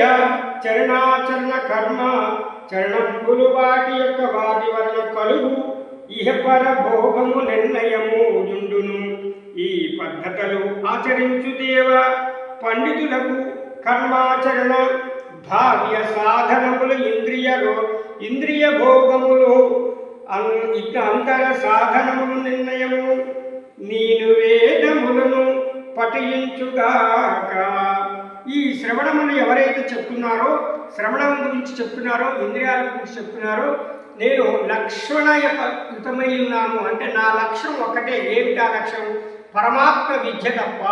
చర్య చరణాచరణ కర్మ చరణంబులు వాటి యొక్క వాటి వలన కలుగు. ఇహపర భోగము నిర్ణయము ఉండును. ఈ పద్ధతులు ఆచరించు దేవ. పండితులకు కర్మాచరణ భావ్య సాధనములు ఇంద్రియ ఇంద్రియ భోగములు అంతర సాధనములు నిర్ణయము. నేను పఠించుగాక. ఈ శ్రవణమును ఎవరైతే చెప్తున్నారో శ్రవణం గురించి చెప్తున్నారో ఇంద్రియాల గురించి చెప్తున్నారో నేను లక్షణ యుతమై ఉన్నాను. అంటే నా లక్ష్యం ఒకటే ఏమిటా లక్ష్యం పరమాత్మ విద్య తప్ప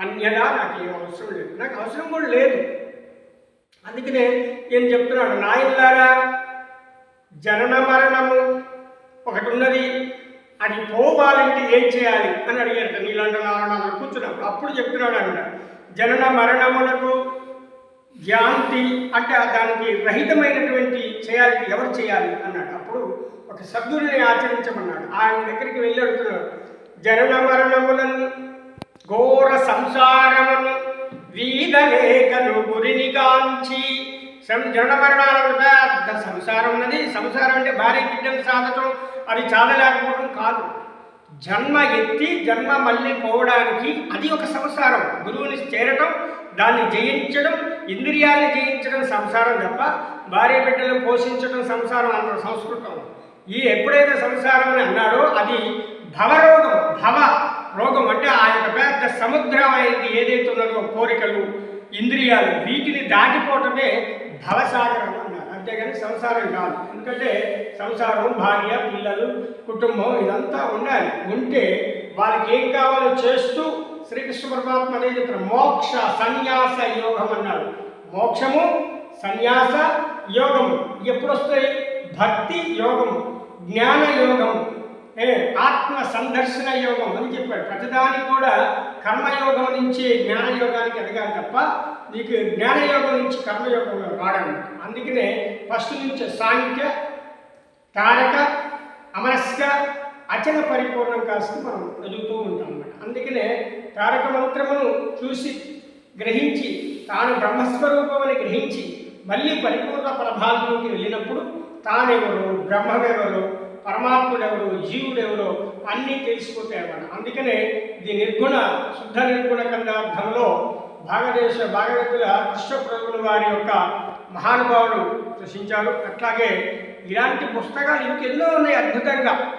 అన్యదా నాకు ఏం అవసరం లేదు. నాకు అవసరం కూడా లేదు. అందుకనే ఏం చెప్తున్నాడు? నాయనలారా జనన మరణము ఒకటి ఉన్నది. అది పోవాలంటే ఏం చేయాలి? అని అడిగారు. నీలాంటి నారాయణ కూర్చున్నప్పుడు అప్పుడు చెప్తున్నాడు అన్న జనన మరణములకు యాంతి అంటే దానికి రహితమైనటువంటి చేయాలి ఎవరు చేయాలి అన్నాడు. అప్పుడు ఒక సద్గురుని ఆచరించమన్నాడు. ఆయన దగ్గరికి వెళ్ళి అడుగుతున్నాడు. జనన మరణములను ఘోర సంసారమును వీధలేఖను గురిని కాంచి జనన మరణాల పెద్ద సంసారం ఉన్నది. సంసారం అంటే భార్య బిడ్డను సాధటం అది చాలలేకపోవడం కాదు. జన్మ ఎత్తి జన్మ మళ్ళీ పోవడానికి అది ఒక సంసారం. గురువుని చేరటం దాన్ని జయించడం ఇంద్రియాల్ని జయించడం సంసారం తప్ప భార్య బిడ్డలను పోషించడం సంసారం అన్న సంస్కృతం. ఈ ఎప్పుడైతే సంసారం అని అన్నాడో అది భవరోగం భవ రోగం అంటే ఆ యొక్క పెద్ద సముద్రం అనేది ఏదైతే ఉన్నదో కోరికలు ఇంద్రియాలు వీటిని దాటిపోవటమే భవసాగరం అన్నారు. అంతేగాని సంసారం కాదు. ఎందుకంటే సంసారం భార్య పిల్లలు కుటుంబం ఇదంతా ఉండాలి. ఉంటే వాళ్ళకి ఏం కావాలో చేస్తూ శ్రీకృష్ణ పరమాత్మ అనేది మోక్ష సన్యాస యోగం అన్నాడు మోక్షము సన్యాస యోగము. ఎప్పుడు వస్తాయి భక్తి యోగము జ్ఞాన యోగము ఏ ఆత్మ సందర్శన యోగం అని చెప్పాడు ప్రతిదానికి కూడా కర్మయోగం నుంచి జ్ఞానయోగానికి ఎదగాలి తప్ప నీకు జ్ఞానయోగం నుంచి కర్మయోగం రావడం అందుకనే ఫస్ట్ నుంచి సాంఖ్య తారక అమరస్క అచన పరిపూర్ణం కాస్త మనం చదువుతూ ఉంటాం అన్నమాట. అందుకనే తారక మంత్రమును చూసి గ్రహించి తాను బ్రహ్మస్వరూపమని గ్రహించి మళ్ళీ పరిపూర్ణ ప్రభావంలోకి వెళ్ళినప్పుడు తానెవరు బ్రహ్మమెవరు పరమాత్ముడెవరు జీవుడెవరో అన్నీ తెలిసిపోతాయి అన్నమాట. అందుకనే ఇది నిర్గుణ శుద్ధ నిర్గుణ కందార్థంలో భాగదేశ భాగవతుల కృష్ణప్రభుల వారి యొక్క మహానుభావులు రచించారు. అట్లాగే ఇలాంటి పుస్తకాలు ఇంకెన్నో ఉన్నాయి అద్భుతంగా.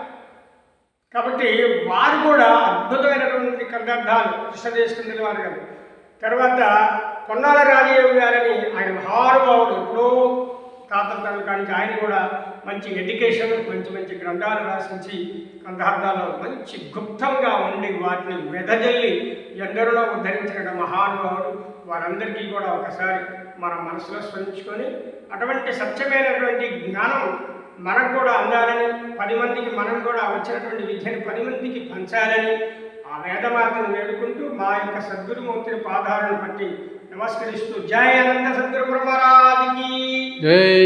కాబట్టి వారు కూడా అద్భుతమైనటువంటి కందార్థాలు కృష్ణదేశకుందని వారు గారు. తర్వాత పొన్నాల రాజయ్య గారని ఆయన మహానుభావుడు ఎప్పుడో తాతల కానీ ఆయన కూడా మంచి ఎడ్యుకేషన్ మంచి మంచి గ్రంథాలు రాసించి కందార్థాలు మంచి గుప్తంగా ఉండి వాటిని వెదజల్లి ఎందరిలో ఉద్ధరించిన మహానుభావుడు వారందరికీ కూడా ఒకసారి మన మనసులో స్మరించుకొని అటువంటి సత్యమైనటువంటి జ్ఞానం మనకు కూడా అందాలని పది మందికి మనం కూడా వచ్చినటువంటి విద్యను పది మందికి పంచాలని ఆ వేదమాతను వేడుకుంటూ మా యొక్క సద్గురుమూర్తిని పాదాలను బట్టి నమస్కరిస్తూ జయ అనంత సద్గురు మహారాజుకి జై.